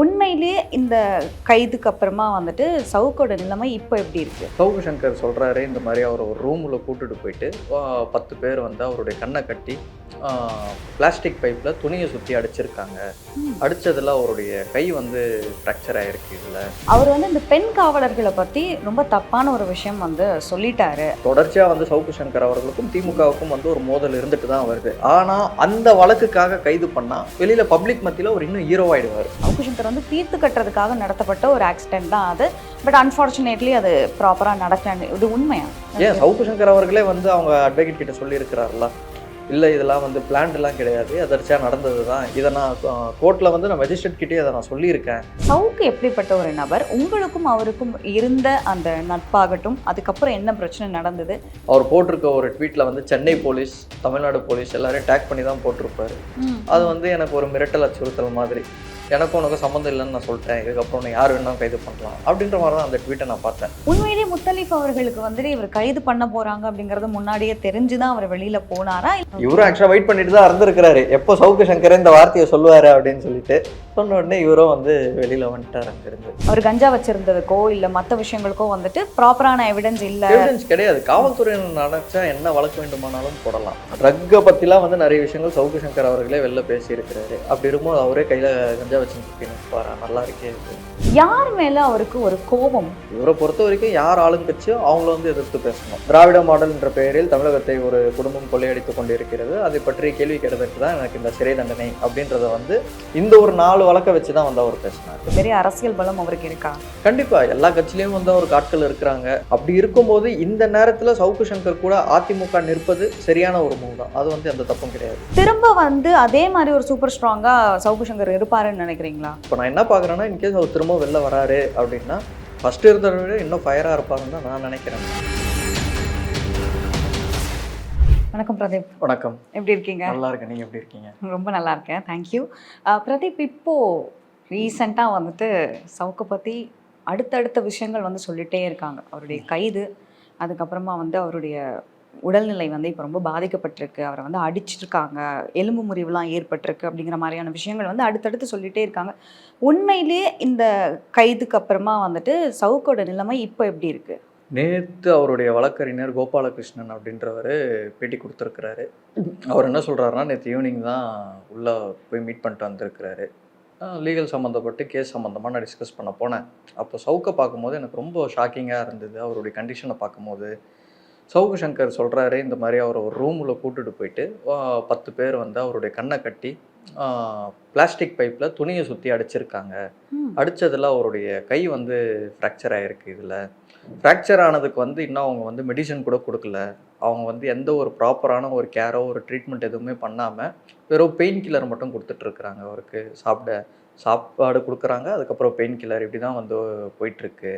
உண்மையிலேயே இந்த கைதுக்கு அப்புறமா வந்துட்டு சவுக்கோட நிலைமை இப்போ எப்படி இருக்கு? சௌகு சங்கர் சொல்கிறாரு இந்த மாதிரி அவர் ஒரு ரூமில் கூட்டிட்டு போயிட்டு பத்து பேர் வந்து அவருடைய கண்ணை கட்டி பிளாஸ்டிக் பைப்பில் துணியை சுற்றி அடிச்சிருக்காங்க. ம். அடிச்சதுல அவருடைய கை வந்து ஃப்ராக்சர் ஆயிருக்கு இதில். அவர் வந்து இந்த பெண் காவலர்களை பத்தி ரொம்ப தப்பான ஒரு விஷயம் வந்து சொல்லிட்டாரு. தொடர்ச்சியாக வந்து சவுக்கு சங்கர் அவர்களுக்கும் திமுகவுக்கும் வந்து ஒரு மோதல் இருந்துட்டு தான் வருது. ஆனால் அந்த வழக்குக்காக கைது பண்ணால் வெளியில் பப்ளிக் மத்தியில் ஒரு இன்னும் ஹீரோ ஆயிடுவார். சவுக்குசங்கர் வந்து தீர்த்து கட்டுறதுக்காக நடத்தப்பட்ட ஒரு ஆக்சிடென்ட் தான் அது. பட் அன்ஃபார்ச்சுனேட்லி அது ப்ராப்பராக நடக்கல. இது உண்மையா? ஏன் சவுக்கு சங்கர் அவர்களே வந்து அவங்க அட்வொகேட் கிட்ட சொல்லியிருக்கிறாருல? இல்லை இதெல்லாம் வந்து பிளான்ட்லாம் கிடையாது. எதர்ச்சியாக நடந்தது தான். இதை நான் கோர்ட்டில் வந்து நான் மெஜிஸ்ட்ரேட் கிட்டே அதை நான் சொல்லியிருக்கேன். சவுக்கு எப்படிப்பட்ட ஒரு நபர்? உங்களுக்கும் அவருக்கும் இருந்த அந்த நட்பாகட்டும் அதுக்கப்புறம் என்ன பிரச்சனை நடந்தது? அவர் போட்டிருக்க ஒரு ட்வீட்டில் வந்து சென்னை போலீஸ் தமிழ்நாடு போலீஸ் எல்லாரையும் டேக் பண்ணி தான் போட்டிருப்பாரு. அது வந்து எனக்கு ஒரு மிரட்டல் அச்சுறுத்தல் மாதிரி. எனக்கும் உனக்கு சம்மந்தம் இல்லைன்னு நான் சொல்லிட்டேன். இதுக்கப்புறம் உன்னை யார் வேணாலும் கைது பண்ணலாம். அப்படின்ற மாதிரி தான் அந்த ட்வீட்டை நான் பார்த்தேன். உண்மையிலேயே முத்தலீஃப் அவர்களுக்கு வந்துட்டு இவர் கைது பண்ண போறாங்க அப்படிங்கறது முன்னாடியே தெரிஞ்சுதான் அவர் வெளியில போனாரா? இவரும் ஆக்சுவலாக வெயிட் பண்ணிட்டு தான் இருந்திருக்கிறாரு. எப்போ சவுக்கு சங்கர் இந்த வார்த்தையை சொல்லுவாரு அப்படின்னு சொல்லிட்டு சொன்ன உடனே இவரும் வந்து வெளியில வந்துட்டார் அங்கிருந்து. அவர் கஞ்சா வச்சிருந்ததுக்கோ இல்ல மத்த விஷயங்களுக்கோ வந்துட்டு ப்ராப்பரான எவிடன்ஸ் இல்ல. எவிடன்ஸ் கிடையாது. காவல்துறையினர் நினைச்சா என்ன வழக்கு வேண்டுமானாலும் போடலாம். ட்ரக்கை பற்றிலாம் வந்து நிறைய விஷயங்கள் சவுக்கு சங்கர் அவர்களே வெளில பேசியிருக்கிறாரு. அப்படி இருக்கும்போது அவரே கையில் கஞ்சா வச்சுட்டு நிற்பாரா நல்லா இருக்கே. யார் மேல அவருக்கு ஒரு கோபம்? இவரை பொறுத்த வரைக்கும் யார் ஆளுங்கட்சியோ அவங்கள வந்து எதிர்த்து பேசணும். திராவிட மாடல் என்ற பெயரில் தமிழகத்தை ஒரு குடும்பம் கொள்ளையடித்துக் கொண்டிருக்கிறது. அதை பற்றி கேள்வி கேட்டதற்கு தான் எனக்கு இந்த சிறை தண்டனை அப்படின்றத வந்து இந்த ஒரு நாலு வழக்கை வச்சு தான் வந்து அவர் பேசினார். பெரிய அரசியல் பலம் அவருக்கு இருக்கா? கண்டிப்பா எல்லா கட்சியிலயும் வந்து அவருக்கு ஆட்கள் இருக்கிறாங்க. அப்படி இருக்கும்போது இந்த நேரத்துல சவுக்கு சங்கர் கூட அதிமுக நிற்பது சரியான ஒரு மூவ் தான் அது வந்து எந்த தப்பும் கிடையாது. திரும்ப வந்து அதே மாதிரி ஒரு சூப்பர் ஸ்ட்ராங்கா சவுக்கு சங்கர் இருப்பாருன்னு நினைக்கிறீங்களா? இப்போ நான் என்ன பார்க்குறேன்னா இன்கேஸ் அவர் திரும்ப வெளில வராரு அப்படின்னா ஃபர்ஸ்ட் இருந்ததை விட இன்னும் ஃபயராக இருப்பாருன்னு தான் நான் நினைக்கிறேன். வணக்கம் பிரதீப். வணக்கம். எப்படி இருக்கீங்க? நல்லா இருக்கேன். நீங்க எப்படி இருக்கீங்க? ரொம்ப நல்லா இருக்கேன். தேங்க்யூ பிரதீப் இப்போ ரீசெண்டாக வந்துட்டு சவுக்கை பற்றி அடுத்தடுத்த விஷயங்கள் வந்து சொல்லிட்டே இருக்காங்க. அவருடைய கைது அதுக்கப்புறமா வந்து அவருடைய உடல்நிலை வந்து இப்போ ரொம்ப பாதிக்கப்பட்டிருக்கு. அவரை வந்து அடிச்சிருக்காங்க எலும்பு முறிவுலாம் ஏற்பட்டிருக்கு அப்படிங்கிற மாதிரியான விஷயங்கள் வந்து அடுத்தடுத்து சொல்லிட்டே இருக்காங்க. உண்மையிலேயே இந்த கைதுக்கு அப்புறமா வந்துட்டு சவுக்கோட நிலைமை இப்போ எப்படி இருக்கு? நேற்று அவருடைய வழக்கறிஞர் கோபாலகிருஷ்ணன் அப்படின்றவர் பேட்டி கொடுத்துருக்கிறாரு. அவர் என்ன சொல்கிறாருன்னா நேற்று ஈவினிங் தான் உள்ளே போய் மீட் பண்ணிட்டு வந்திருக்கிறாரு. லீகல் சம்மந்தப்பட்டு கேஸ் சம்மந்தமாக நான் டிஸ்கஸ் பண்ண போனேன். அப்போ சவுக்கை பார்க்கும்போது எனக்கு ரொம்ப ஷாக்கிங்காக இருந்தது. அவருடைய கண்டிஷனை பார்க்கும்போது சவுக்கு சங்கர் சொல்கிறாரு இந்த மாதிரி அவரை ஒரு ரூமில் கூட்டிட்டு போயிட்டு பத்து பேர் வந்து அவருடைய கண்ணை கட்டி பிளாஸ்டிக் பைப்பில் துணியை சுற்றி அடிச்சிருக்காங்க. ம். அடிச்சதுல அவருடைய கை வந்து ஃப்ராக்சர் ஆயிருக்கு இதில். ஃப்ராக்சர் ஆனதுக்கு வந்து இன்னும் அவங்க வந்து மெடிசன் கூட கொடுக்கல. அவங்க வந்து எந்த ஒரு ப்ராப்பரான ஒரு கேரோ ஒரு ட்ரீட்மெண்ட் எதுவுமே பண்ணாமல் வெறும் பெயின் கில்லர் மட்டும் கொடுத்துட்ருக்குறாங்க அவருக்கு. சாப்பிட சாப்பாடு கொடுக்குறாங்க அதுக்கப்புறம் பெயின் கில்லர் இப்படி தான் வந்து போயிட்டுருக்கு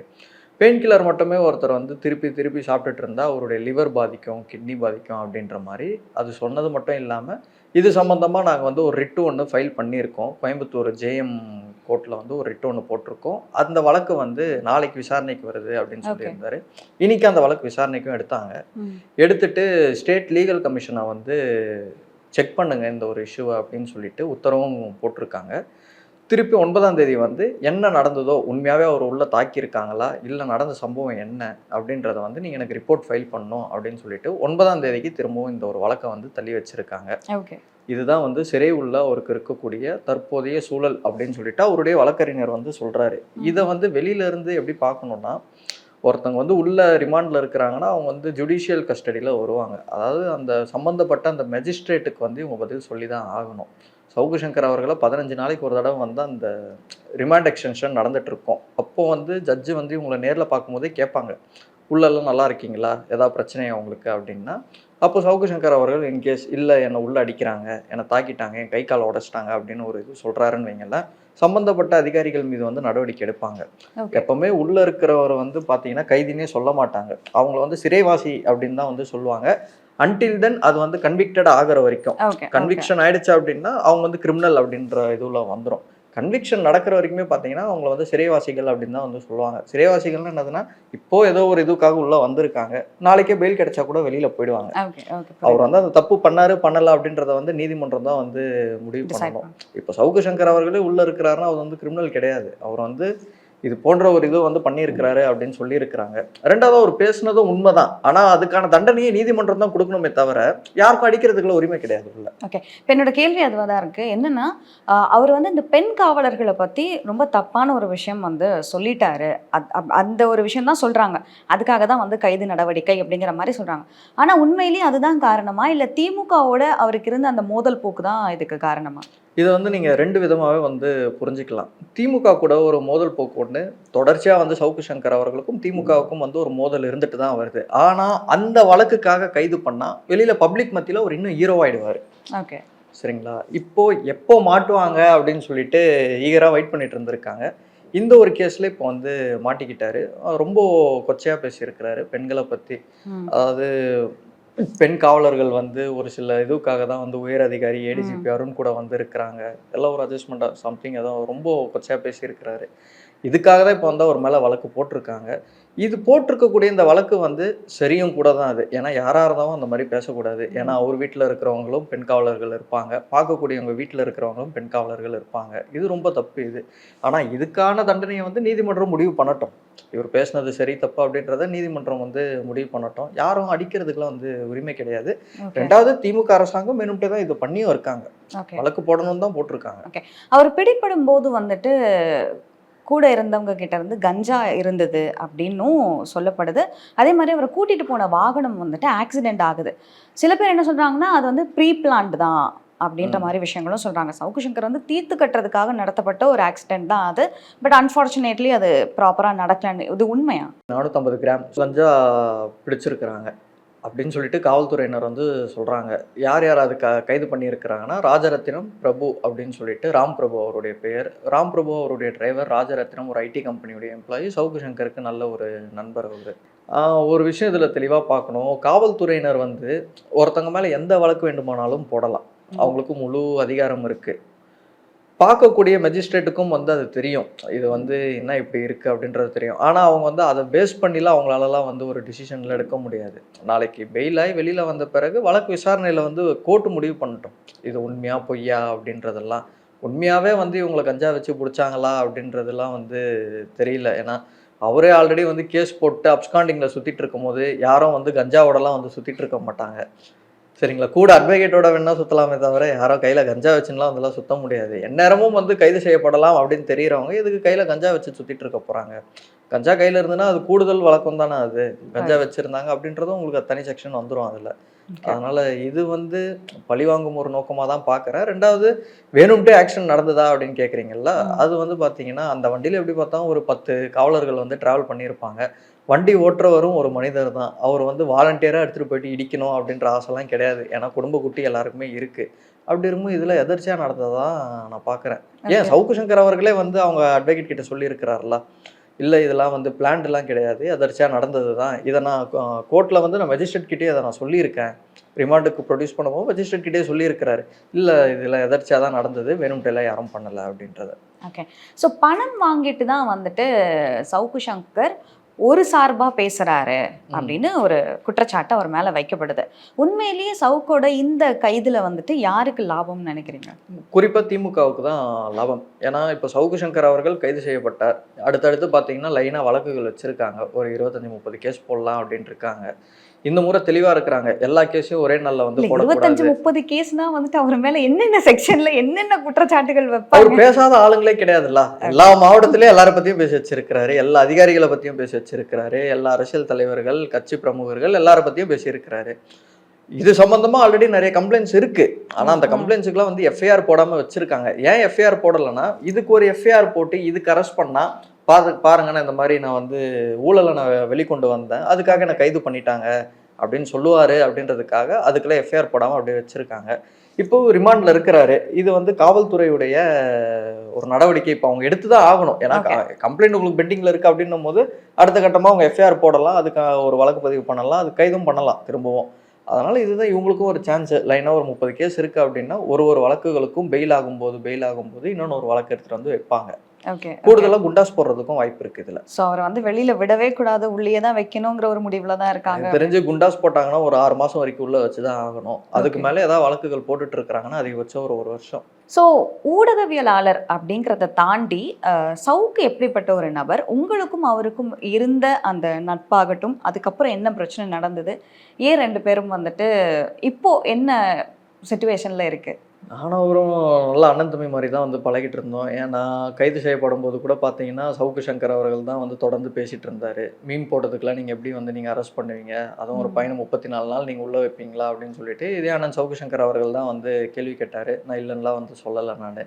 பெயின் கில்லர் மட்டுமே ஒருத்தர் வந்து திருப்பி திருப்பி சாப்பிட்டுட்டு இருந்தா அவருடைய லிவர் பாதிக்கும் கிட்னி பாதிக்கும் அப்படின்ற மாதிரி அது சொன்னது மட்டும் இல்லாமல் இது சம்மந்தமாக நாங்கள் வந்து ஒரு ரிட்டு ஒன்று ஃபைல் பண்ணியிருக்கோம். கோயம்புத்தூர் ஜேஎம் கோர்ட்டில் வந்து ஒரு ரிட்டு ஒன்று போட்டிருக்கோம். அந்த வழக்கு வந்து நாளைக்கு விசாரணைக்கு வருது அப்படின்னு. சொல்லியிருந்தாரு. இன்னைக்கு அந்த வழக்கு விசாரணைக்கும் எடுத்தாங்க. எடுத்துட்டு ஸ்டேட் லீகல் கமிஷனை வந்து செக் பண்ணுங்க இந்த ஒரு இஷ்யூவை அப்படின்னு சொல்லிட்டு உத்தரவும் போட்டிருக்காங்க. திருப்பி ஒன்பதாம் தேதி வந்து என்ன நடந்ததோ உண்மையாகவே அவர் உள்ள தாக்கியிருக்காங்களா? இல்லை நடந்த சம்பவம் என்ன? அப்படின்றத வந்து நீங்கள் எனக்கு ரிப்போர்ட் ஃபைல் பண்ணணும் அப்படின்னு சொல்லிட்டு ஒன்பதாம் தேதிக்கு திரும்பவும் இந்த ஒரு வழக்கை வந்து தள்ளி வச்சிருக்காங்க. ஓகே. இதுதான் வந்து சிறை உள்ள அவருக்கு இருக்கக்கூடிய தற்போதைய சூழல் அப்படின்னு சொல்லிட்டு அவருடைய வழக்கறிஞர் வந்து சொல்றாரு. இதை வந்து வெளியில இருந்து எப்படி பார்க்கணும்னா ஒருத்தவங்க வந்து உள்ள ரிமாண்டில் இருக்கிறாங்கன்னா அவங்க வந்து ஜுடிஷியல் கஸ்டடியில் வருவாங்க. அதாவது அந்த சம்மந்தப்பட்ட அந்த மெஜிஸ்ட்ரேட்டுக்கு வந்து இவங்க பதில் சொல்லி தான் ஆகணும். சவுகு சங்கர் அவர்களை பதினஞ்சு நாளைக்கு ஒரு தடவை வந்து அந்த ரிமாண்ட் எக்ஸ்டென்ஷன் நடந்துட்டு இருக்கும். அப்போ வந்து ஜட்ஜு வந்து இவங்களை நேரில் பார்க்கும்போதே கேட்பாங்க. உள்ளெல்லாம் நல்லா இருக்கீங்களா? ஏதாவது பிரச்சனையா உங்களுக்கு? அப்படின்னா அப்போ சவுக்கு சங்கர் அவர்கள் இன்கேஸ் இல்லை என்னை உள்ள அடிக்கிறாங்க. என்னை தாக்கிட்டாங்க. என் கை காலை உடைச்சிட்டாங்க. அப்படின்னு ஒரு இது சொல்கிறாருன்னு வைங்களேன். சம்பந்தப்பட்ட அதிகாரிகள் மீது வந்து நடவடிக்கை எடுப்பாங்க. எப்பவுமே உள்ள இருக்கிறவரை வந்து பார்த்தீங்கன்னா கைதினே சொல்ல மாட்டாங்க. அவங்கள வந்து சிறைவாசி அப்படின்னு தான் வந்து சொல்லுவாங்க. அன்டில் தென் அது வந்து கன்விக்டட் ஆகிற வரைக்கும். கன்விக்ஷன் ஆயிடுச்சு அப்படின்னா அவங்க வந்து கிரிமினல் அப்படின்ற இதுல வந்துடும் கன்விக்ஷன் நடக்கிற வரைக்குமே பார்த்தீங்கன்னா அவங்கள வந்து சிறைவாசிகள் அப்படின்னு தான் வந்து சொல்லுவாங்க. சிறைவாசிகள்னு என்னதுன்னா இப்போ ஏதோ ஒரு இதுக்காக உள்ள வந்திருக்காங்க. நாளைக்கே பெயில் கிடைச்சா கூட வெளியில போயிடுவாங்க. அவர் வந்து அந்த தப்பு பண்ணாரு பண்ணல அப்படின்றத வந்து நீதிமன்றம் தான் வந்து முடிவு பண்ணணும். இப்போ சவுக்கு சங்கர் அவர்களே உள்ள இருக்கிறாருன்னா அவர் வந்து கிரிமினல் கிடையாது. அவர் வந்து இது போன்ற ஒரு இது வந்து பண்ணியிருக்கிறாரு அப்படின்னு சொல்லியிருக்கிறாங்க. ரெண்டாவது அவர் பேசுனதும் உண்மைதான். ஆனால் அதுக்கான தண்டனையை நீதிமன்றம் தான் கொடுக்கணுமே தவிர யாருக்கும் அடிக்கிறதுக்குள்ள உரிமை கிடையாது உள்ள. இப்போ என்னோட கேள்வி அதுவாக தான் இருக்குது என்னன்னா அவர் வந்து இந்த பெண் காவலர்களை பற்றி ரொம்ப தப்பான ஒரு விஷயம் வந்து சொல்லிட்டாரு. அப்- அந்த ஒரு விஷயம் தான் சொல்கிறாங்க அதுக்காக தான் வந்து கைது நடவடிக்கை அப்படிங்கிற மாதிரி சொல்கிறாங்க ஆனால் உண்மையிலேயே அதுதான் காரணமா? இல்லை திமுகவோட அவருக்கு இருந்த அந்த மோதல் போக்கு தான் இதுக்கு காரணமா? இதை வந்து நீங்க ரெண்டு விதமாவே வந்து புரிஞ்சுக்கலாம். திமுக கூட ஒரு மோதல் போக்கு ஒன்று தொடர்ச்சியா வந்து சவுக்கு சங்கர் அவர்களுக்கும் திமுகவுக்கும் வந்து ஒரு மோதல் இருந்துட்டு தான் வருது. ஆனா அந்த வழக்குக்காக கைது பண்ணா வெளியில பப்ளிக் மத்தியில ஒரு இன்னும் ஹீரோவாயிடுவாரு ஓகே. சரிங்களா? இப்போ எப்போ மாட்டுவாங்க அப்படின்னு சொல்லிட்டு ஈகராக வெயிட் பண்ணிட்டு இருந்திருக்காங்க. இந்த ஒரு கேஸ்ல இப்போ வந்து மாட்டிக்கிட்டாரு. ரொம்ப கொச்சையா பேசியிருக்கிறாரு பெண்களை பத்தி. அதாவது பெண் காவலர்கள் வந்து ஒரு சில இதுக்காக தான் வந்து உயர் அதிகாரி ஏடிஜிபி அருண் கூட வந்து இருக்கிறாங்க எல்லாம் ஒரு அட்ஜஸ்ட்மெண்ட்டாக சம்திங் ஏதோ ரொம்ப கொச்சையாக பேசியிருக்கிறாரு. இதுக்காக தான் இப்போ வந்து அவர் மேலே வழக்கு போட்டிருக்காங்க. இது போட்டிருக்கக்கூடிய இந்த வழக்கு வந்து சரியும் கூட தான் அது. ஏன்னா யாராக இருந்தாலும் அந்த மாதிரி பேசக்கூடாது. ஏன்னா அவர் வீட்டில் இருக்கிறவங்களும் பெண் காவலர்கள் இருப்பாங்க. பார்க்கக்கூடியவங்க வீட்டில் இருக்கிறவங்களும் பெண் காவலர்கள் இருப்பாங்க. இது ரொம்ப தப்பு இது. ஆனால் இதுக்கான தண்டனையை வந்து நீதிமன்றம் முடிவு பண்ணட்டும். இவர் பேசுனது சரி தப்பு அப்படின்றத நீதிமன்றம் வந்து முடிவு பண்ணட்டும். யாரும் அடிக்கிறதுக்குலாம் வந்து உரிமை கிடையாது. ரெண்டாவது திமுக அரசாங்கம் வேணும்ட்டே தான் இது பண்ணியும் இருக்காங்க. வழக்கு போடணும்னு தான் போட்டிருக்காங்க. அவர் பிடிபடும் போது வந்துட்டு கூட இருந்தவங்க கிட்ட இருந்து கஞ்சா இருந்தது அப்படின்னும் சொல்லப்படுது. அதே மாதிரி அவரை கூட்டிட்டு போன வாகனம் வந்துட்டு ஆக்சிடென்ட் ஆகுது. சில பேர் என்ன சொல்றாங்கன்னா அது வந்து ப்ரீ பிளான்ட் தான் அப்படின்ற. மாதிரி விஷயங்களும் சொல்றாங்க. சவுக்கு சங்கர் வந்து தீர்த்து கட்டுறதுக்காக நடத்தப்பட்ட ஒரு ஆக்சிடென்ட் தான் அது. பட் அன்ஃபார்ச்சுனேட்லி அது ப்ராப்பரா நடக்கலன்னு இது உண்மையா? நானூற்றம்பது கிராம் கஞ்சா பிடிச்சிருக்கிறாங்க. அப்படின்னு சொல்லிட்டு காவல்துறையினர் வந்து சொல்கிறாங்க யார் யார் அது க கைது பண்ணியிருக்கிறாங்கன்னா ராஜரத்தினம் பிரபு அப்படின்னு சொல்லிட்டு ராம் பிரபு அவருடைய பெயர். ராம் பிரபு அவருடைய டிரைவர் ராஜரத்தினம் ஒரு ஐடி கம்பெனியுடைய எம்ப்ளாயி சவுக்கு சங்கருக்கு நல்ல ஒரு நண்பர் அவர். ஒரு விஷயம் இதில் தெளிவாக பார்க்கணும். காவல்துறையினர் வந்து ஒருத்தங்க மேலே எந்த வழக்கு வேண்டுமானாலும் போடலாம். அவங்களுக்கு முழு அதிகாரம் இருக்குது பார்க்கக்கூடிய மெஜிஸ்ட்ரேட்டுக்கும் வந்து அது தெரியும். இது வந்து என்ன இப்படி இருக்குது அப்படின்றது தெரியும். ஆனால் அவங்க வந்து அதை பேஸ் பண்ணிலாம் அவங்களாலலாம் வந்து ஒரு டிசிஷனில் எடுக்க முடியாது. நாளைக்கு பெயிலாகி வெளியில் வந்த பிறகு வழக்கு விசாரணையில் வந்து கோர்ட்டு முடிவு பண்ணிட்டோம். இது உண்மையாக பொய்யா அப்படின்றதெல்லாம். உண்மையாகவே வந்து இவங்களை கஞ்சா வச்சு பிடிச்சாங்களா அப்படின்றதெல்லாம் வந்து தெரியல. ஏன்னா அவரே ஆல்ரெடி வந்து கேஸ் போட்டு அப்ஸ்காண்டிங்கில் சுற்றிட்டு இருக்கும்போது யாரும் வந்து கஞ்சாவோடலாம் வந்து சுற்றிட்டு இருக்க மாட்டாங்க. சரிங்களா? கூட அட்வொகேட்டோட வேணா சுத்தலாமே தவிர யாரும் கையில கஞ்சா வச்சுலாம் அதெல்லாம் சுத்த முடியாது. எந்நேரமும் வந்து கைது செய்யப்படலாம் அப்படின்னு தெரியறவங்க இதுக்கு கையில கஞ்சா வச்சு சுத்திட்டு இருக்க போறாங்க? கஞ்சா கையில இருந்துன்னா அது கூடுதல் வழக்கம் தானே அது? கஞ்சா வச்சிருந்தாங்க அப்படின்றதும் உங்களுக்கு தனி செக்ஷன் வந்துரும் அதுல. அதனால இது வந்து பழிவாங்கும் ஒரு நோக்கமா தான் பார்க்கறேன் ரெண்டாவது வேணும்ட்டே ஆக்ஷன் நடந்ததா அப்படின்னு கேக்குறீங்கல்ல ம். அது வந்து பாத்தீங்கன்னா அந்த வண்டியில எப்படி பார்த்தா ஒரு பத்து காவலர்கள் வந்து டிராவல் பண்ணியிருப்பாங்க. வண்டி ஓட்டுறவரும் ஒரு மனிதர் தான். அவர் வந்து வாலண்டியராக எடுத்துகிட்டு போயிட்டு இடிக்கணும் அப்படின்ற ஆசைலாம் கிடையாது. ஏன்னா குடும்ப குட்டி எல்லாருக்குமே இருக்குது அப்படி இருக்கும்போது இதில் எதர்ச்சியாக நடந்ததா நான் பார்க்குறேன் ஏன். சவுக்கு சங்கர் அவர்களே வந்து அவங்க அட்வொகேட் கிட்ட சொல்லியிருக்கிறார்ல இல்லை இதெல்லாம் வந்து பிளான்டெலாம் கிடையாது. அதர்ச்சியாக நடந்தது தான் இதை நான் கோர்ட்டில் வந்து நான் மெஜிஸ்ட்ரேட் கிட்டே அதை நான் சொல்லியிருக்கேன். ரிமாண்டுக்கு ப்ரொடியூஸ் பண்ணும்போது மெஜிஸ்ட்ரேட் கிட்டே சொல்லியிருக்கிறாரு. இல்லை இதில் எதர்ச்சியாக தான் நடந்தது. வேணும்ட்டெல்லாம் யாரும் பண்ணலை அப்படின்றத. ஸோ பணம் வாங்கிட்டு தான் வந்துட்டு சவுக்கு சங்கர் ஒரு சார்பா பேசுறாரு அப்படின்னு ஒரு குற்றச்சாட்டு அவர் மேல வைக்கப்படுது. உண்மையிலேயே சவுக்கோட இந்த கைதுல வந்துட்டு யாருக்கு லாபம்னு நினைக்கிறீங்க? குறிப்பாக திமுகவுக்கு தான் லாபம். ஏன்னா இப்போ சவுக்கு சங்கர் அவர்கள் கைது செய்யப்பட்டார். அடுத்தடுத்து பார்த்தீங்கன்னா லைனாக வழக்குகள் வச்சுருக்காங்க. ஒரு இருபத்தஞ்சி முப்பது கேஸ் போடலாம் அப்படின்ட்டு இருக்காங்க. இந்த முறை தெளிவாக இருக்கிறாங்க. எல்லா கேஸையும் ஒரே நாளில் வந்து இருபத்தஞ்சு முப்பது கேஸ்னா வந்துட்டு அவர் மேல என்னென்ன செக்ஷன்ல என்னென்ன குற்றச்சாட்டுகள் அவர் வைப்பாங்க பேசாத ஆளுங்களே கிடையாதுல்ல. எல்லா மாவட்டத்திலயும் எல்லாரை பத்தியும் பேசி வச்சிருக்கிறாரு. எல்லா அதிகாரிகளை பத்தியும் பேசி வச்சிருக்கிறாரு. எல்லா அரசியல் தலைவர்கள் கட்சி பிரமுகர்கள் எல்லாரை பத்தியும் பேசியிருக்கிறாரு இது சம்பந்தமா ஆல்ரெடி நிறைய கம்ப்ளைண்ட்ஸ் இருக்கு. ஆனா அந்த. கம்ப்ளைண்ட்ஸுக்குலாம் வந்து எஃப்ஐஆர் போடாம வச்சிருக்காங்க. ஏன் எஃப்ஐஆர் போடலைன்னா இதுக்கு ஒரு எஃப்ஐஆர் போட்டு இதுக்கு அரெஸ்ட் பண்ணா பாரு பாருங்கண்ணா இந்த மாதிரி நான் வந்து ஊழலை நான் வெளிக்கொண்டு வந்தேன். அதுக்காக என்னை கைது பண்ணிட்டாங்க அப்படின்னு சொல்லுவாரு அப்படின்றதுக்காக அதுக்கெல்லாம் எஃப்ஐஆர் போடாம அப்படியே வச்சிருக்காங்க. இப்போ ரிமாண்ட்ல இருக்கிறாரு. இது வந்து காவல்துறையுடைய ஒரு நடவடிக்கை. இப்போ அவங்க எடுத்து தான் ஆகணும். ஏன்னா கம்ப்ளைண்ட் உங்களுக்கு பெண்டிங்ல இருக்கு அப்படின்னும் போது அடுத்த கட்டமா அவங்க எஃப்ஐஆர் போடலாம். அதுக்கு ஒரு வழக்கு பதிவு பண்ணலாம். அது கைதும் பண்ணலாம். திரும்பவும். அதனால இதுதான் இவங்களுக்கும் ஒரு சான்ஸ் லைனாக ஒரு முப்பது கேஸ் இருக்கு அப்படின்னா ஒரு ஒரு வழக்குகளுக்கும் பெயில் ஆகும்போது பெயில் ஆகும்போது இன்னொன்று ஒரு வழக்கு எடுத்துட்டு வந்து வைப்பாங்க. கூடுதலாக குண்டாஸ் போடுறதுக்கும் வாய்ப்பு இருக்கு இதுல. ஸோ அவரை வந்து வெளியில விடவே கூடாது உள்ளே தான் வைக்கணுங்கிற ஒரு முடிவுல தான் இருக்காங்க. தெரிஞ்சு குண்டாஸ் போட்டாங்கன்னா ஒரு ஆறு மாசம் வரைக்கும் உள்ள வச்சுதான் ஆகணும். அதுக்கு. மேலே ஏதாவது வழக்குகள் போட்டுட்டு இருக்கிறாங்கன்னா அதிகபட்சம் ஒரு ஒரு வருஷம். ஸோ ஊடகவியலாளர் அப்படிங்கிறத தாண்டி சவுக்கு எப்படிப்பட்ட ஒரு நபர்? உங்களுக்கும் அவருக்கும் இருந்த அந்த நட்பாகட்டும் அதுக்கப்புறம் என்ன பிரச்சனை நடந்தது? ஏன் ரெண்டு பேரும் வந்துட்டு இப்போ என்ன சுச்சுவேஷன்ல இருக்கு? நானும் அவரும் நல்ல அண்ணன் தம்பி மாதிரி தான் வந்து பழகிட்டு இருந்தோம். ஏன் நான் கைது செய்யப்படும் போது கூட பார்த்தீங்கன்னா சவுக்கு சங்கர் அவர்கள் தான் வந்து தொடர்ந்து பேசிட்டு இருந்தாரு. மீன் போட்டதுக்கெல்லாம் நீங்கள் எப்படி வந்து நீங்கள் அரெஸ்ட் பண்ணுவீங்க? அதுவும் ஒரு. பையனை முப்பத்தி நாலு நாள் நீங்கள் உள்ளே வைப்பீங்களா? அப்படின்னு சொல்லிட்டு இதே அண்ணன் சவுக்கு சங்கர் அவர்கள் தான் வந்து கேள்வி கேட்டார். நான் இல்லைன்னுலாம் வந்து சொல்லலை நான்.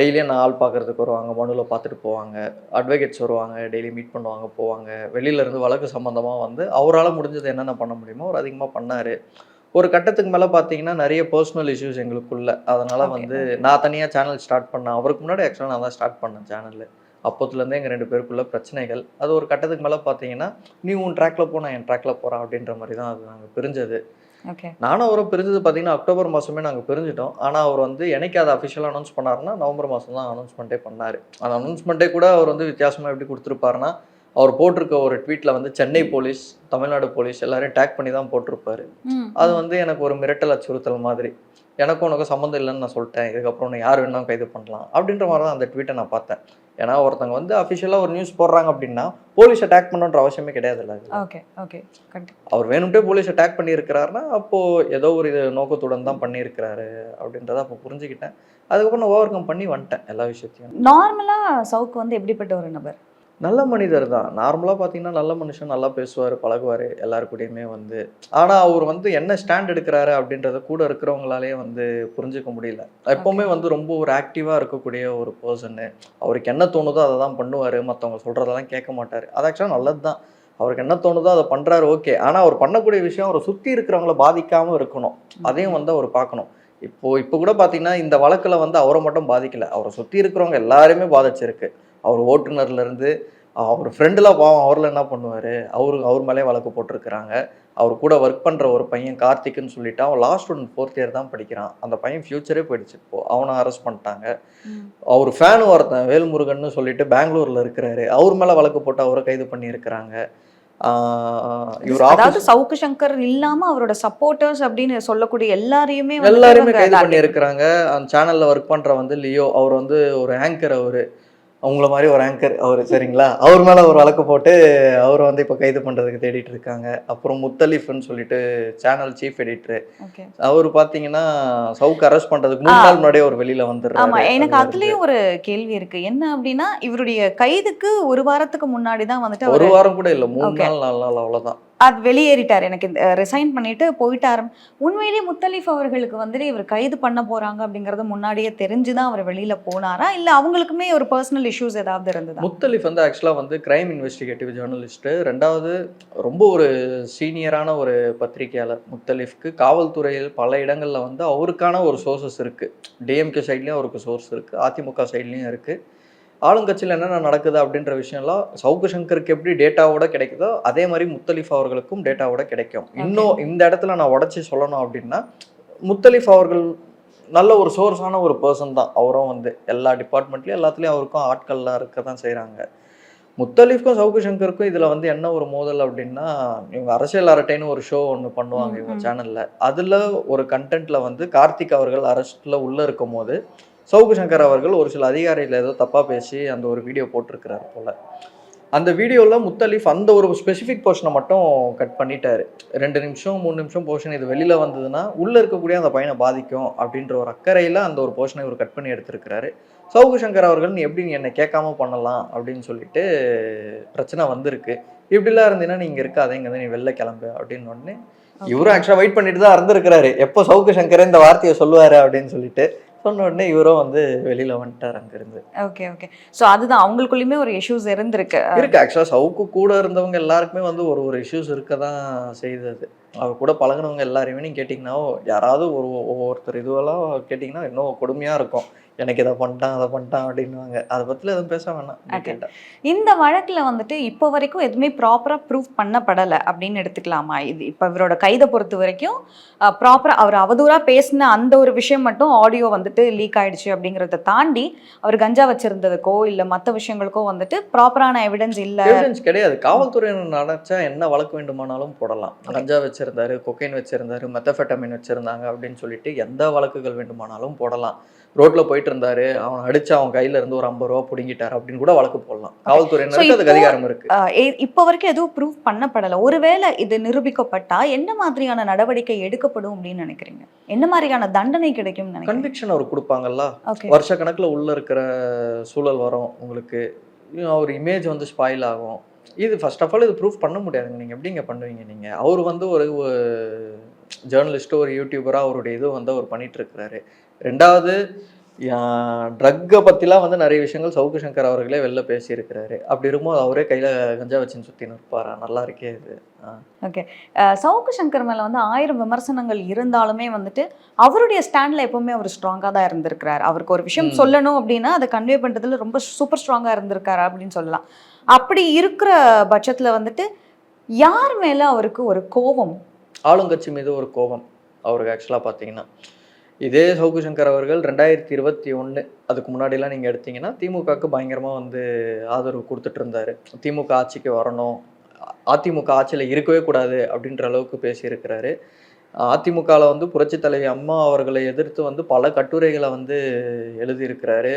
டெய்லியும் நான் ஆள் பார்க்கறதுக்கு வருவாங்க. மனுவில் பார்த்துட்டு போவாங்க. அட்வொகேட்ஸ் வருவாங்க. டெய்லி மீட் பண்ணுவாங்க போவாங்க. வெளியில இருந்து வழக்கு சம்மந்தமாக வந்து அவரால் முடிஞ்சது என்னென்ன பண்ண முடியுமோ அவர் அதிகமாக பண்ணார். ஒரு கட்டத்துக்கு மேலே பார்த்தீங்கன்னா நிறைய பர்சனல் இஷ்யூஸ் எங்களுக்குள்ள. அதனால வந்து நான் தனியாக சேனல் ஸ்டார்ட் பண்ணேன். அவருக்கு முன்னாடி ஆக்சுவலாக நான் தான் ஸ்டார்ட் பண்ணேன் சேனல் அப்போத்துலேருந்தே எங்கள் ரெண்டு பேருக்குள்ள பிரச்சனைகள். அது ஒரு கட்டத்துக்கு மேலே பார்த்தீங்கன்னா நீ உன் ட்ராக்ல போ நான் என் ட்ராக்ல போகிறேன் அப்படின்ற மாதிரி தான் அது நாங்கள் பிரிஞ்சது. ஓகே நானும் அவரும் பிரிஞ்சது பார்த்தீங்கன்னா அக்டோபர் மாதமே நாங்கள் பிரிஞ்சிட்டோம். ஆனால் அவர் வந்து என்னைக்கு அதை அஃபிஷியலாக அனௌன்ஸ் பண்ணாருன்னா நவம்பர் மாதம் தான் அனௌன்ஸ்மெண்ட்டே பண்ணார். அந்த அனௌன்ஸ்மெண்ட்டே கூட அவர் வந்து வித்தியாசமாக எப்படி கொடுத்துருப்பாருன்னா அவர் போட்டிருக்க ஒரு ட்வீட்டில் வந்து சென்னை போலீஸ் தமிழ்நாடு போலீஸ் எல்லாரையும் டேக் பண்ணி தான் போட்டிருப்பாரு. அது வந்து எனக்கு ஒரு மிரட்டல் அச்சுறுத்தல் மாதிரி. எனக்கும் உனக்கு சம்மந்தம் இல்லைன்னு நான் சொல்லிட்டேன். இதுக்கப்புறம் உன்னை யார் வேணாலும் கைது பண்ணலாம். அப்படின்ற மாதிரி தான் அந்த ட்வீட்டை நான் பார்த்தேன். ஏன்னா ஒருத்தங்க வந்து அஃபிஷியலாக ஒரு நியூஸ் போடுறாங்க அப்படின்னா போலீஸ் அட்டாக் பண்ணுன்ற அவசியமே கிடையாதுல்ல அது ஓகே ஓகே. அவர் வேணும்ட்டே போலீஸ் அட்டாக் பண்ணியிருக்கிறாருன்னா அப்போ ஏதோ ஒரு இது நோக்கத்துடன் தான் பண்ணியிருக்கிறாரு அப்படின்றத அப்போ புரிஞ்சுக்கிட்டேன். அதுக்கப்புறம் நான் ஓவர் கம் பண்ணி வந்துட்டேன் எல்லா விஷயத்தையும். நார்மலா சவுக்கு வந்து எப்படிப்பட்ட ஒரு நபர்? நல்ல மனிதர் தான். நார்மலாக பார்த்தீங்கன்னா நல்ல மனுஷன் நல்லா பேசுவார் பழகுவார் எல்லாரு கூடயுமே வந்து. ஆனால் அவர் வந்து என்ன ஸ்டாண்ட் எடுக்கிறாரு அப்படின்றத கூட இருக்கிறவங்களாலே வந்து புரிஞ்சுக்க முடியல. எப்போவுமே வந்து ரொம்ப ஒரு ஆக்டிவாக இருக்கக்கூடிய ஒரு பர்சன்னு அவருக்கு என்ன தோணுதோ அதை தான் பண்ணுவார். மற்றவங்க சொல்கிறதெல்லாம் கேட்க மாட்டார். அது ஆக்சுவலாக நல்லது தான். அவருக்கு என்ன தோணுதோ அதை பண்ணுறாரு ஓகே ஆனால் அவர் பண்ணக்கூடிய விஷயம் அவரை சுற்றி இருக்கிறவங்கள பாதிக்காமல் இருக்கணும். அதையும் வந்து அவர் பார்க்கணும். இப்போ இப்போ கூட பார்த்தீங்கன்னா இந்த வழக்கில் வந்து அவரை மட்டும் பாதிக்கல. அவரை சுற்றி இருக்கிறவங்க எல்லாருமே பாதிச்சிருக்கு. அவர் ஓட்டுநர்ல இருந்து அவர் ஃப்ரெண்டில் பாவம் அவரில் என்ன பண்ணுவார்? அவரு அவர் மேலே வழக்கு போட்டிருக்கிறாங்க. அவர் கூட ஒர்க் பண்ணுற ஒரு பையன் கார்த்திக்னு சொல்லிட்டு அவன் லாஸ்ட் ஒன் ஃபோர்த் இயர் தான் படிக்கிறான். அந்த பையன் ஃப்யூச்சரே போயிடுச்சு இப்போ. அவனை அரெஸ்ட் பண்ணிட்டாங்க. அவர் ஃபேனு ஒருத்தன் வேல்முருகன்னு சொல்லிட்டு பெங்களூர்ல இருக்கிறாரு. அவர் மேலே வழக்கு போட்டு அவரை கைது பண்ணியிருக்கிறாங்க. இவர் அதாவது சவுக்கு சங்கர் இல்லாம அவரோட சப்போர்ட்டர்ஸ் அப்படின்னு சொல்லக்கூடிய எல்லாரையுமே எல்லாருமே கைது பண்ணி இருக்கிறாங்க அந்த சேனல்ல ஒர்க் பண்ற வந்து லியோ. அவர் வந்து ஒரு ஆங்கர் அவரு. அவங்கள மாதிரி ஒரு ஆங்கர் அவர் சரிங்களா அவர் மேல ஒரு வழக்கு போட்டு அவர் வந்து இப்போ கைது பண்றதுக்கு தேடிட்டு இருக்காங்க அப்புறம் முத்தலீஃப்னு சொல்லிட்டு சேனல் சீஃப் எடிட்டர். அவர் பாத்தீங்கன்னா சவுக்கு அரெஸ்ட் பண்றதுக்கு மூணு. நாள் முன்னாடியே ஒரு வெளியில வந்துடுறாரு எனக்கு அதுல இருந்து. அதுலயும் ஒரு கேள்வி இருக்கு என்ன அப்படின்னா இவருடைய கைதுக்கு ஒரு வாரத்துக்கு முன்னாடி தான் வந்துட்டு ஒரு வாரம் கூட இல்ல மூணு. நாள் நாலு நாள் அவ்வளவுதான் அது வெளியேறிட்டார். எனக்கு இந்த ரிசைன் பண்ணிட்டு போயிட்டாரு. உண்மையிலேயே முத்தலீஃப் அவர்களுக்கு வந்துட்டு இவர் கைது பண்ண போறாங்க அப்படிங்கறது முன்னாடியே தெரிஞ்சுதான் அவர் வெளியில போனாரா? இல்ல அவங்களுக்குமே ஒரு பர்சனல் இஷ்யூஸ் ஏதாவது இருந்தது? முத்தலிஃப் வந்து ஆக்சுவலாக வந்து கிரைம் இன்வெஸ்டிகேட்டிவ் ஜேர்னலிஸ்ட்டு ரெண்டாவது ரொம்ப ஒரு சீனியரான ஒரு பத்திரிகையாளர் முத்தலிஃப்க்கு காவல்துறையில் பல இடங்களில் வந்து அவருக்கான ஒரு சோர்சஸ் இருக்குது டிஎம்கே சைட்லேயும் அவருக்கு சோர்ஸ் இருக்குது அதிமுக சைட்லேயும் இருக்குது ஆளுங்கட்சியில் என்னென்ன நடக்குது அப்படின்ற விஷயம்லாம் சவுக்கு சங்கருக்கு எப்படி டேட்டாவோட கிடைக்குதோ அதே மாதிரி முத்தலிஃப் அவர்களுக்கும் டேட்டாவோட கிடைக்கும். இன்னும் இந்த இடத்துல நான் உடச்சி சொல்லணும் அப்படின்னா முத்தலிஃப் அவர்கள் நல்ல ஒரு சோர்ஸான ஒரு பர்சன் தான். அவரும் வந்து எல்லா டிபார்ட்மெண்ட்லேயும் எல்லாத்துலேயும் அவருக்கும் ஆட்கள்லாம் இருக்க தான் செய்கிறாங்க முத்தலீஃப்க்கும் சவுக்கு சங்கருக்கும் இதில் வந்து என்ன ஒரு மோதல் அப்படின்னா இவங்க அரசியல் அரட்டைன்னு ஒரு ஷோ ஒன்று பண்ணுவாங்க இவங்க. சேனலில் அதில் ஒரு கண்டென்ட்ல வந்து கார்த்திக் அவர்கள் அரெஸ்ட்டில் உள்ளே இருக்கும் போது சவுக்கு சங்கர் அவர்கள் ஒரு சில அதிகாரிகள் ஏதோ தப்பாக பேசி அந்த ஒரு வீடியோ போட்டிருக்கிறாரு போல. அந்த வீடியோவில் முத்தலீஃப் அந்த ஒரு ஸ்பெசிஃபிக் போர்ஷனை மட்டும் கட் பண்ணிட்டாரு. ரெண்டு நிமிஷம் மூணு நிமிஷம் போர்ஷன் இது வெளியில் வந்ததுன்னா உள்ளே இருக்கக்கூடிய அந்த பையனை பாதிக்கும் அப்படின்ற ஒரு அக்கறையில் அந்த ஒரு போர்ஷனை இவர் கட் பண்ணி எடுத்திருக்கிறாரு. சவுக்கு சங்கர் அவர்கள் நீ எப்படி நீ என்னை கேட்காம பண்ணலாம்? அப்படின்னு சொல்லிட்டு பிரச்சனை வந்திருக்கு. இப்படிலாம் இருந்தீங்கன்னா நீங்க இருக்காதே இங்க நீ வெளில கிளம்பு அப்படின்னு உடனே இவரும் ஆக்சுவலாக வெயிட் பண்ணிட்டு தான் இருந்திருக்கிறாரு. எப்போ சவுக்கு சங்கர் இந்த வார்த்தையை சொல்லுவாரு அப்படின்னு சொல்லிட்டு. சொன்ன உடனே இவரும் வந்து வெளியில வந்துட்டார் அங்கிருந்து. ஓகே ஓகே சோ அதுதான். அவங்களுக்குள்ளயுமே ஒரு இஷ்யூஸ் இருந்திருக்கு. இருக்கு. ஆக்சுவலாக சவுக்கு கூட இருந்தவங்க எல்லாருக்குமே வந்து ஒரு ஒரு இஷ்யூஸ் இருக்க தான் செய்தது. அவர் கூட பழகுனவங்க எல்லாரையுமே நீங்கள் கேட்டிங்கன்னா யாராவது ஒரு ஒவ்வொருத்தர் இதுவெல்லாம் கேட்டிங்கன்னா இன்னும் கொடுமையாக இருக்கும். எனக்கு இதை பண்ணிட்டான் அதை பண்ணிட்டான் அப்படின்னுவாங்க. அதை பற்றில எதுவும் பேச வேணாம். இந்த வழக்குல வந்துட்டு இப்போ வரைக்கும் எதுவுமே ப்ராப்பரா ப்ரூஃப் பண்ணப்படலை அப்படின்னு எடுத்துக்கலாமா? இது இப்போ இவரோட கைதை பொறுத்த வரைக்கும் ப்ராப்பரா அவர் அவதூறா பேசின அந்த ஒரு விஷயம் மட்டும் ஆடியோ வந்துட்டு லீக் ஆயிடுச்சு அப்படிங்கறத தாண்டி அவர் கஞ்சா வச்சிருந்ததுக்கோ இல்ல மத்த விஷயங்களுக்கோ வந்துட்டு ப்ராப்பரான எவிடன்ஸ் இல்ல. எவிடன்ஸ் கிடையாது. காவல்துறையினர் நினைச்சா என்ன வழக்கு வேண்டுமானாலும் போடலாம். கஞ்சா வச்சிருந்தாரு கொக்கைன் வச்சிருந்தாரு மெத்தஃபெட்டமின் வச்சிருந்தாங்க அப்படின்னு சொல்லிட்டு எந்த வழக்குகள் வேண்டுமானாலும் போடலாம். ரோட்ல போயிட்டு இருந்தாரு அவன் அடிச்சு அவன் கையில இருந்து ஒரு ஐம்பது ரூபா புடுங்கிட்டாரு அப்படின்னு கூட வழக்கு போடலாம். காவல்துறையினருக்கு அதுக்கு அதிகாரம் இருக்கு. இப்போ வரைக்கும் எதுவும் ப்ரூஃப் பண்ணப்படலை. ஒருவேளை இது நிரூபிக்கப்பட்டா என்ன மாதிரியான நடவடிக்கை எடுக்கப்படும் அப்படின்னு நினைக்கிறீங்க? என்ன மாதிரியான தண்டனை நினைக்கிறீங்க? கன்விக்ஷன் அவர் கொடுப்பாங்கல்ல. வருஷ கணக்குல உள்ள இருக்கிற சூழல் வரும் உங்களுக்கு. அவர் இமேஜ் வந்து ஸ்பாயில் ஆகும். இது ஃபர்ஸ்ட் ஆஃப் ஆல் இது ப்ரூஃப் பண்ண முடியாதுங்க. நீங்கள் எப்படிங்க பண்ணுவீங்க நீங்கள் அவர் வந்து ஒரு ஜேர்னலிஸ்ட்டோ ஒரு யூடியூபராக அவருடைய இது வந்து அவர் பண்ணிட்டு இருக்கிறாரு ரெண்டாவது ட்ரக்கை பற்றிலாம் வந்து நிறைய விஷயங்கள் சவுக்கு சங்கர் அவர்களே வெளில பேசியிருக்கிறாரு. அப்படி இருக்கும்போது அவரே கையில் கஞ்சா வச்சுன்னு சுற்றி நிற்பாரா? நல்லா இருக்கே இது. அஹ் சவுக்கு சங்கர் மேல வந்து ஆயிரம் விமர்சனங்கள் இருந்தாலுமே வந்துட்டு அவருடைய ஸ்டாண்ட்ல எப்பவுமே அவர் ஸ்ட்ராங்கா தான் இருந்திருக்கிறார். அவருக்கு ஒரு விஷயம். சொல்லணும் அப்படின்னா அதை கன்வே பண்றதுல ரொம்ப சூப்பர் ஸ்ட்ராங்கா இருந்திருக்காரு அப்படின்னு சொல்லலாம். அப்படி இருக்கிற பட்சத்துல வந்துட்டு யார் மேல அவருக்கு ஒரு கோபம் ஆளுங்கட்சி மீது ஒரு கோபம். அவருக்கு ஆக்சுவலாக பார்த்தீங்கன்னா. இதே சவுக்கு சங்கர் அவர்கள் ரெண்டாயிரத்தி இருபத்தி ஒன்று அதுக்கு முன்னாடிலாம் நீங்கள் எடுத்தீங்கன்னா திமுகவுக்கு பயங்கரமாக வந்து ஆதரவு கொடுத்துட்டு இருந்தார் திமுக ஆட்சிக்கு வரணும். அதிமுக ஆட்சியில் இருக்கவே கூடாது அப்படின்ற அளவுக்கு பேசியிருக்கிறாரு. அதிமுகவில் வந்து புரட்சி தலைவி அம்மா அவர்களை எதிர்த்து வந்து பல கட்டுரைகளை வந்து எழுதியிருக்கிறாரு.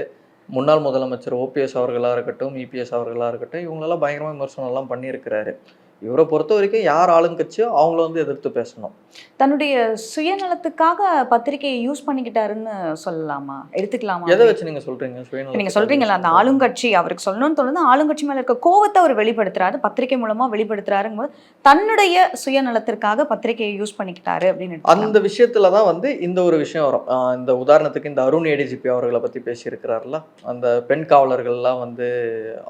முன்னாள் முதலமைச்சர் ஓபிஎஸ் அவர்களாக இருக்கட்டும் இபிஎஸ் அவர்களாக இருக்கட்டும் இவங்களெல்லாம் பயங்கரமாக விமர்சனம்லாம் பண்ணியிருக்கிறாரு. இவரை பொறுத்த வரைக்கும் யார் ஆளுங்கட்சியோ அவங்கள வந்து எதிர்த்து பேசணும். தன்னுடைய சுயநலத்துக்காக பத்திரிகையை யூஸ் பண்ணிக்கிட்டாருன்னு சொல்லலாமா? எடுத்துக்கலாமா? எதை வச்சு நீங்க சொல்றீங்க? நீங்க சொல்றீங்கல்ல அந்த ஆளுங்கட்சி அவருக்கு சொல்லணும்னு தோணுது. ஆளுங்கட்சி மேல இருக்க கோவத்தை அவர் வெளிப்படுத்துறாரு. பத்திரிகை மூலமா வெளிப்படுத்துறாருங்கும்போது தன்னுடைய சுயநலத்திற்காக பத்திரிகையை யூஸ் பண்ணிக்கிட்டாரு அப்படின்னு. அந்த விஷயத்துல தான் வந்து இந்த ஒரு விஷயம் வரும். இந்த உதாரணத்துக்கு இந்த அருண் ஏடிஜிபி அவர்களை பத்தி பேசியிருக்கிறாருல. அந்த பெண் காவலர்கள்லாம் வந்து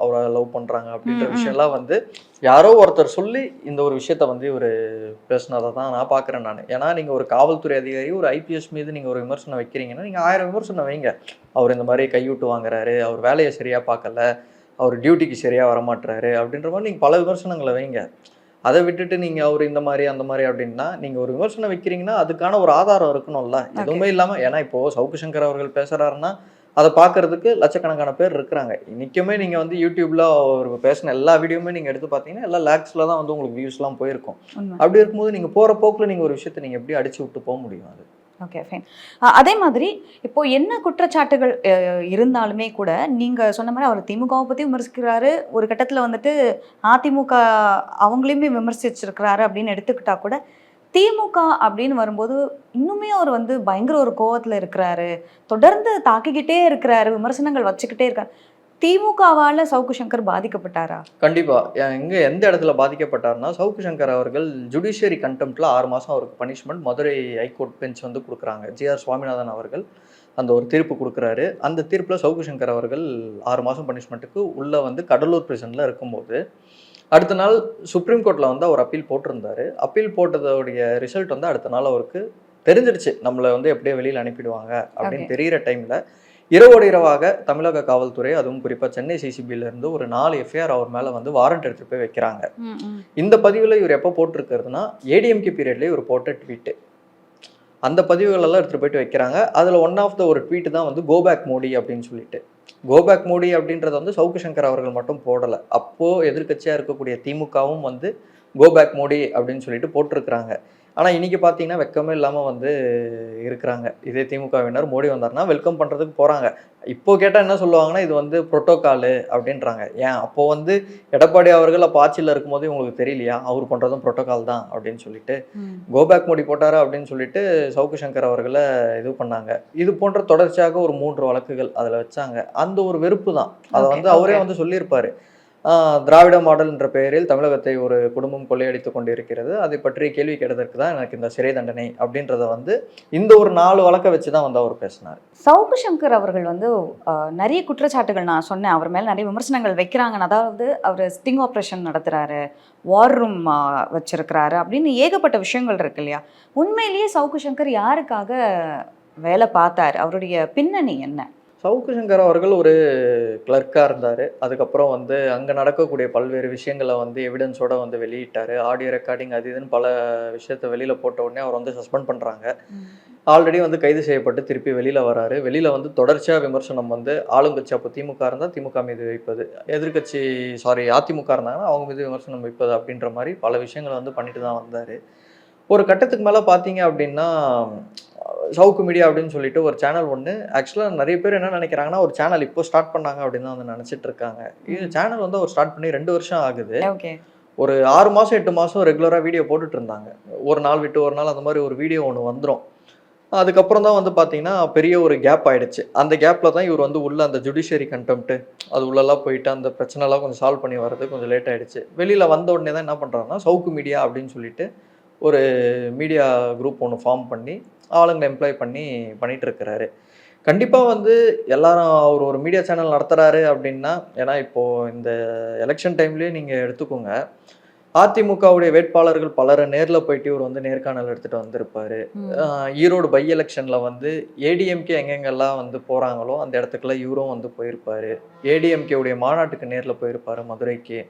அவரை லவ் பண்றாங்க அப்படின்ற. விஷயம்லாம் வந்து யாரோ ஒருத்தர் சொல்லி இந்த ஒரு விஷயத்த வந்து இவர் பேசினதை தான் நான் பார்க்குறேன் நான். ஏன்னா நீங்க ஒரு காவல்துறை அதிகாரி ஒரு ஐபிஎஸ் மீது நீங்க ஒரு விமர்சனம் வைக்கிறீங்கன்னா நீங்க ஆயிரம் விமர்சனம் வைங்க. அவர் இந்த மாதிரி கையூட்டு வாங்குறாரு அவர் வேலையை சரியா பார்க்கல அவர் டியூட்டிக்கு சரியா வரமாட்டுறாரு அப்படின்ற மாதிரி நீங்க பல விமர்சனங்களை வைங்க. அதை விட்டுட்டு நீங்க அவர் இந்த மாதிரி அந்த மாதிரி அப்படின்னா நீங்க ஒரு விமர்சனம் வைக்கிறீங்கன்னா அதுக்கான ஒரு ஆதாரம் இருக்கணும்ல. எதுவுமே இல்லாம ஏன்னா இப்போ சவுக்கு சங்கர் அவர்கள் பேசுறாருன்னா அதை பார்க்கறதுக்கு லட்சக்கணக்கான பேர் இருக்கிறாங்க. இன்னைக்குமே நீங்க வந்து யூடியூப்ல அவர் பேசின எல்லா வீடியோமே நீங்க எடுத்து பார்த்தீங்கன்னா எல்லா லேக்ஸ்ல தான் வந்து உங்களுக்கு வியூஸ்லாம் போயிருக்கும். அப்படி இருக்கும்போது நீங்க போற போக்குல நீங்க ஒரு விஷயத்தை நீங்க எப்படி அடிச்சு விட்டு போக முடியும் அது? ஓகே ஃபைன் அதே மாதிரி இப்போ என்ன குற்றச்சாட்டுகள் இருந்தாலுமே கூட நீங்க சொன்ன மாதிரி அவர் திமுகவை பத்தி விமர்சிக்கிறாரு. ஒரு கட்டத்துல வந்துட்டு அதிமுக அவங்களையுமே விமர்சிச்சிருக்கிறாரு அப்படின்னு எடுத்துக்கிட்டா கூட திமுக அப்படின்னு வரும்போது இன்னுமே அவர் வந்து பயங்கர ஒரு கோவத்தில் இருக்கிறாரு. தொடர்ந்து தாக்கிக்கிட்டே இருக்கிறாரு. விமர்சனங்கள் வச்சுக்கிட்டே இருக்காரு. திமுகவால சவுக்கு சங்கர் பாதிக்கப்பட்டாரா? கண்டிப்பா. எ- எங்க எந்த இடத்துல பாதிக்கப்பட்டார்னா சவுக்கு சங்கர் அவர்கள் ஜுடிஷியரி கண்டெம்ட்டில் ஆறு மாசம் அவருக்கு பனிஷ்மெண்ட் மதுரை ஹைகோர்ட் பெஞ்ச் வந்து கொடுக்குறாங்க. ஜிஆர் சுவாமிநாதன் அவர்கள் அந்த ஒரு தீர்ப்பு கொடுக்குறாரு. அந்த தீர்ப்பில் சவுக்கு சங்கர் அவர்கள் ஆறு மாதம் பனிஷ்மெண்ட்டுக்கு உள்ளே வந்து கடலூர் பிரிசன்ல இருக்கும்போது அடுத்த நாள் சுப்ரீம் கோர்ட்ல வந்து அவர் அப்பீல் போட்டிருந்தாரு. அப்பீல் போட்டதோடைய ரிசல்ட் வந்து அடுத்த நாள் அவருக்கு தெரிஞ்சிடுச்சு நம்மளை வந்து எப்படியோ வெளியில் அனுப்பிடுவாங்க அப்படின்னு. தெரியிற டைம்ல இரவோடு இரவாக தமிழக காவல்துறை அதுவும் குறிப்பா சென்னை சிசிபில இருந்து ஒரு நாலு எஃப்ஐஆர் அவர் மேல வந்து வாரண்ட் எடுத்துட்டு போய் வைக்கிறாங்க. இந்த பதிவில் இவர் எப்போ போட்டிருக்கிறதுனா ஏடிஎம்கே பீரியட்லேயே இவர் போட்ட ட்வீட்டு அந்த பதிவுகள் எல்லாம் எடுத்துகிட்டு போயிட்டு வைக்கிறாங்க. அதில் ஒன் ஆஃப் த ஒரு ட்வீட் தான் வந்து கோபேக் மோடி அப்படின்னு சொல்லிட்டு. கோபேக் மோடி அப்படின்றத வந்து சவுக்கு சங்கர் அவர்கள் மட்டும் போடலை. அப்போது எதிர்கட்சியாக இருக்கக்கூடிய திமுகவும் வந்து கோபேக் மோடி அப்படின்னு சொல்லிட்டு போட்டிருக்கிறாங்க. ஆனால் இன்னைக்கு பார்த்தீங்கன்னா வெக்கமே இல்லாமல் வந்து இருக்கிறாங்க. இதே திமுகவினர் மோடி வந்தாருன்னா வெல்கம் பண்ணுறதுக்கு போகிறாங்க இப்போ கேட்டால் என்ன சொல்லுவாங்கன்னா இது வந்து புரோட்டோகாலு அப்படின்றாங்க. ஏன்? அப்போ வந்து எடப்பாடி அவர்கள் அப்போ ஆட்சியில் இருக்கும்போது உங்களுக்கு தெரியலையா? அவர் பண்ணுறதும் புரோட்டோகால் தான் அப்படின்னு சொல்லிட்டு கோபேக் மோடி போட்டாரா? அப்படின்னு சொல்லிட்டு சவுக்கு சங்கர் அவர்களை இது பண்ணாங்க. இது போன்ற தொடர்ச்சியாக ஒரு மூன்று வழக்குகள் அதில் வச்சாங்க. அந்த ஒரு வெறுப்பு தான். அதை வந்து அவரே. வந்து சொல்லியிருப்பாரு. திராவிட மாடல் என்ற பெயரில் தமிழகத்தை ஒரு குடும்பம் கொள்ளையடித்து கொண்டிருக்கிறது. அதை பற்றி கேள்வி கேட்டதற்கு தான் எனக்கு இந்த சிறை தண்டனை அப்படின்றத வந்து இந்த ஒரு நாலு வழக்கை வச்சு தான் வந்து அவர் பேசினார். சவுக்கு சங்கர் அவர்கள் வந்து நிறைய குற்றச்சாட்டுகள் நான் சொன்னேன். அவர் மேலே நிறைய விமர்சனங்கள் வைக்கிறாங்க அதாவது அவர் ஸ்டிங் ஆப்ரேஷன் நடத்துகிறாரு வார் ரூம் வச்சிருக்கிறாரு அப்படின்னு ஏகப்பட்ட விஷயங்கள் இருக்கு இல்லையா? உண்மையிலேயே சவுக்கு சங்கர் யாருக்காக வேலை பார்த்தார்? அவருடைய பின்னணி என்ன? சவுக்கு சங்கர் அவர்கள் ஒரு கிளர்க்காக இருந்தார். அதுக்கப்புறம் வந்து அங்கே நடக்கக்கூடிய பல்வேறு விஷயங்களை வந்து எவிடன்ஸோட வந்து வெளியிட்டார். ஆடியோ ரெக்கார்டிங் அது இதுன்னு பல விஷயத்த வெளியில் போட்ட உடனே அவர் வந்து சஸ்பெண்ட் பண்ணுறாங்க ஆல்ரெடி வந்து கைது செய்யப்பட்டு திருப்பி வெளியில் வராரு. வெளியில் வந்து தொடர்ச்சியாக விமர்சனம் வந்து ஆளுங்கட்சி அப்போ திமுக இருந்தால் திமுக மீது வைப்பது. எதிர்க்கட்சி சாரி அதிமுக இருந்தாங்கன்னா அவங்க மீது விமர்சனம் வைப்பது அப்படின்ற மாதிரி பல விஷயங்களை வந்து பண்ணிட்டு தான் வந்தார். ஒரு கட்டத்துக்கு மேலே பார்த்தீங்க அப்படின்னா சவுக்கு மீடியா அப்படின்னு சொல்லிட்டு ஒரு சேனல் ஒன்று ஆக்சுவலாக நிறைய பேர் என்ன நினைக்கிறாங்கன்னா ஒரு சேனல் இப்போ ஸ்டார்ட் பண்ணாங்க அப்படின்னு தான் வந்து நினச்சிட்டு இருக்காங்க. இது சேனல் வந்து அவர் ஸ்டார்ட் பண்ணி ரெண்டு வருஷம் ஆகுது. ஒரு ஆறு மாதம் எட்டு மாதம் ரெகுலராக வீடியோ போட்டுட்டு இருந்தாங்க. ஒரு நாள் விட்டு ஒரு நாள் அந்த மாதிரி ஒரு வீடியோ ஒன்று வந்துடும் அதுக்கப்புறம் தான் வந்து பார்த்தீங்கன்னா பெரிய ஒரு கேப் ஆயிடுச்சு. அந்த கேப்பில் தான் இவர் வந்து உள்ள அந்த ஜுடிஷியரி கண்டெம்ட்டு அது உள்ளெல்லாம் போயிட்டு அந்த பிரச்சனைலாம் கொஞ்சம் சால்வ் பண்ணி வர்றது கொஞ்சம் லேட் ஆயிடுச்சு. வெளியில் வந்த உடனே தான் என்ன பண்ணுறாங்கன்னா சவுக்கு மீடியா அப்படின்னு சொல்லிட்டு ஒரு மீடியா குரூப் ஒன்று ஃபார்ம் பண்ணி ஆளுங்களை எம்ப்ளாய் பண்ணி பண்ணிட்டு இருக்கிறாரு கண்டிப்பாக வந்து எல்லாரும் அவர் ஒரு மீடியா சேனல் நடத்துகிறாரு அப்படின்னா ஏன்னா இப்போது இந்த எலெக்ஷன் டைம்லேயே நீங்கள் எடுத்துக்கோங்க. அதிமுகவுடைய வேட்பாளர்கள் பலரை நேரில் போயிட்டு இவர் வந்து நேர்காணல் எடுத்துகிட்டு வந்திருப்பாரு. ஈரோடு பை எலெக்ஷனில் வந்து ஏடிஎம்கே எங்கெங்கெல்லாம் வந்து போகிறாங்களோ அந்த இடத்துக்குலாம் இவரும் வந்து போயிருப்பாரு. ஏடிஎம்கே உடைய மாநாட்டுக்கு நேரில் போயிருப்பாரு மதுரைக்கு.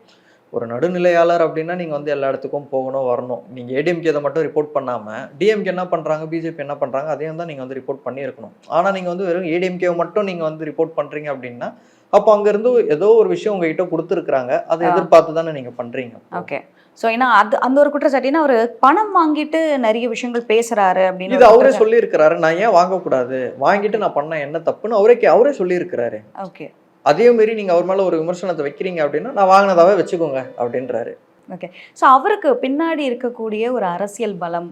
ஒரு நடுநிலையாளர் அப்படின்னா நீங்கள் வந்து எல்லா இடத்துக்கும் போகணும் வரணும். நீங்கள் ஏடிஎம்கே இதை மட்டும் ரிப்போர்ட் பண்ணாமல் டிஎம்கே என்ன பண்ணுறாங்க பிஜேபி என்ன பண்ணுறாங்க அதையும் தான் நீங்கள் வந்து ரிப்போர்ட் பண்ணியிருக்கணும் ஆனால் நீங்கள் வந்து வெறும் ஏடிஎம்கேவை மட்டும் நீங்கள் வந்து ரிப்போர்ட் பண்ணுறீங்க அப்படின்னா அப்போ அங்கேருந்து ஏதோ ஒரு விஷயம் உங்ககிட்ட கொடுத்துருக்குறாங்க. அதை. எதிர்பார்த்து தானே நீங்கள் பண்ணுறீங்க ஓகே. ஸோ ஏன்னா அது அந்த ஒரு குற்றச்சாட்டுனா அவர் பணம் வாங்கிட்டு நிறைய விஷயங்கள் பேசுறாரு அப்படின்னு இது அவரே. சொல்லியிருக்கிறாரு. நான் ஏன் வாங்கக்கூடாது? வாங்கிட்டு நான் பண்ண என்ன தப்புன்னு அவரே அவரே சொல்லியிருக்கிறாரு. ஓகே. அதே மாரி நீங்க அவர் மேல ஒரு விமர்சனத்தை வைக்கிறீங்க அப்படின்னா நான் வாங்கினதாவே வச்சுக்கோங்க அப்படின்றாரு. ஸோ அவருக்கு பின்னாடி இருக்கக்கூடிய ஒரு அரசியல் பலம்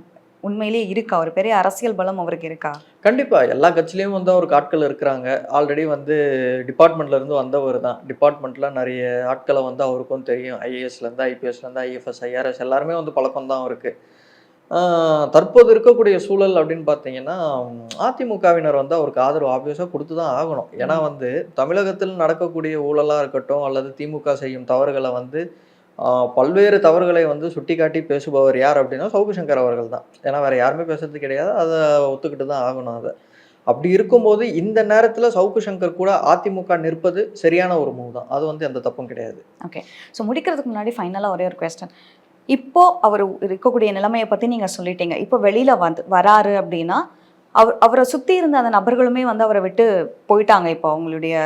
உண்மையிலேயே இருக்கா? ஒரு பெரிய அரசியல் பலம் அவருக்கு இருக்கா? கண்டிப்பா. எல்லா கட்சியிலயும் வந்து அவருக்கு ஆட்கள் இருக்கிறாங்க. ஆல்ரெடி வந்து டிபார்ட்மெண்ட்ல இருந்து வந்தவர் தான். டிபார்ட்மெண்ட்ல நிறைய ஆட்களை வந்து அவருக்கும் தெரியும். ஐஏஎஸ்ல இருந்து ஐபிஎஸ்ல இருந்து ஐஎஃப்எஸ் ஐஆர்எஸ் எல்லாருமே வந்து பழக்கம் தான் அவருக்கு. தற்போது இருக்கக்கூடிய சூழல் அப்படின்னு பார்த்தீங்கன்னா அதிமுகவினர் வந்து அவருக்கு ஆதரவு ஆப்வியஸாக கொடுத்து தான் ஆகணும். ஏன்னா வந்து தமிழகத்தில் நடக்கக்கூடிய ஊழலாக இருக்கட்டும் அல்லது திமுக செய்யும் தவறுகளை வந்து பல்வேறு தவறுகளை வந்து சுட்டிக்காட்டி பேசுபவர் யார் அப்படின்னா சவுக்கு சங்கர் அவர்கள் தான் ஏன்னா வேற யாருமே பேசுறது கிடையாது. அதை ஒத்துக்கிட்டு தான் ஆகணும் அதை. அப்படி இருக்கும்போது இந்த நேரத்தில் சவுக்கு சங்கர் கூட அதிமுக நிற்பது சரியான ஒரு மூவ் தான். அது வந்து எந்த தப்பும் கிடையாது. ஸோ முடிக்கிறதுக்கு முன்னாடி ஃபைனலாக ஒரே ஒரு கொஸ்டின் இப்போ அவர் இருக்கக்கூடிய நிலைமையை பற்றி நீங்கள் சொல்லிட்டீங்க. இப்போ வெளியில் வந்து வராரு அப்படின்னா அவர் அவரை சுற்றி இருந்த அந்த நபர்களுமே வந்து அவரை விட்டு போயிட்டாங்க. இப்போ அவங்களுடைய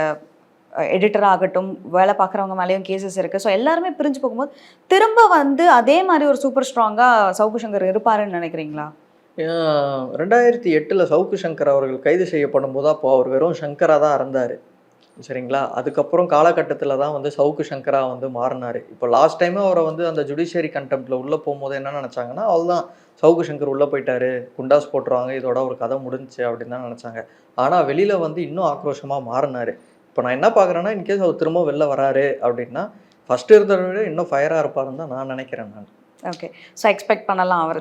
எடிட்டர் ஆகட்டும் வேலை பார்க்குறவங்க மேலேயும் கேசஸ் இருக்குது ஸோ எல்லாருமே பிரிஞ்சு போகும்போது திரும்ப வந்து அதே மாதிரி ஒரு சூப்பர் ஸ்ட்ராங்காக சவுக்கு சங்கர் இருப்பாருன்னு நினைக்கிறீங்களா? ரெண்டாயிரத்தி எட்டில் சவுக்கு சங்கர் அவர்கள் கைது செய்யப்படும் போது அப்போது அவர் வெறும் சங்கராக தான் இருந்தார். சரிங்களா? அதுக்கப்புறம் காலகட்டத்தில் தான் வந்து சவுக்கு சங்கரா வந்து மாறினார். இப்போ லாஸ்ட் டைமே அவரை வந்து அந்த ஜுடிஷியரி கண்டெம்ப்டில் உள்ளே போகும்போது என்ன நினச்சாங்கன்னா அவ்வளோதான் சவுக்கு சங்கர் உள்ளே போயிட்டாரு குண்டாஸ் போட்டுருவாங்க இதோட ஒரு கதை முடிஞ்சுச்சு அப்படின்னு தான் நினச்சாங்க. ஆனால் வெளியில் வந்து இன்னும் ஆக்ரோஷமாக மாறினார். இப்போ நான் என்ன பார்க்குறேன்னா இன்கேஸ் அவர் திரும்ப வெளில வராரு அப்படின்னா ஃபர்ஸ்ட் இருந்ததை விட இன்னும் ஃபயராக இருப்பாருன்னு தான் நான் நினைக்கிறேன் நான். ஓகே ஸோ எக்ஸ்பெக்ட் பண்ணலாம் அவர்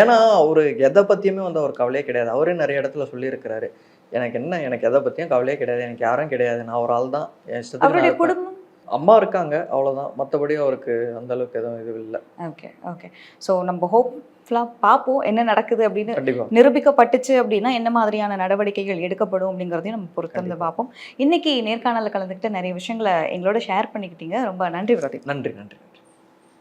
ஏன்னா அவரு எதை பத்தியுமே வந்து அவர் கவலையே கிடையாது. அவரே நிறைய இடத்துல சொல்லியிருக்கிறாரு. எனக்கு என்ன எனக்கு எதை பத்தியும் கவலையே கிடையாது. எனக்கு யாரும் கிடையாது. நான் ஒரு ஆள் தான். என் இஷ்டத்துக்கு. குடும்பம்? அம்மா இருக்காங்க அவ்வளவுதான். மற்றபடி அவருக்கு அந்த அளவுக்கு எதுவும் இது இல்லை. ஓகே ஓகே ஸோ நம்ம ஹோப்ஃபுல்லாக பார்ப்போம் என்ன நடக்குது அப்படின்னு நிரூபிக்கப்பட்டுச்சு அப்படின்னா என்ன மாதிரியான நடவடிக்கைகள் எடுக்கப்படும் அப்படிங்கிறதையும் நம்ம பொறுத்திருந்து. பார்ப்போம். இன்னைக்கு நேர்காணலில் கலந்துக்கிட்டு நிறைய விஷயங்களை எங்களோட ஷேர் பண்ணிக்கிட்டீங்க. ரொம்ப நன்றி பிரதீப். நன்றி நன்றி.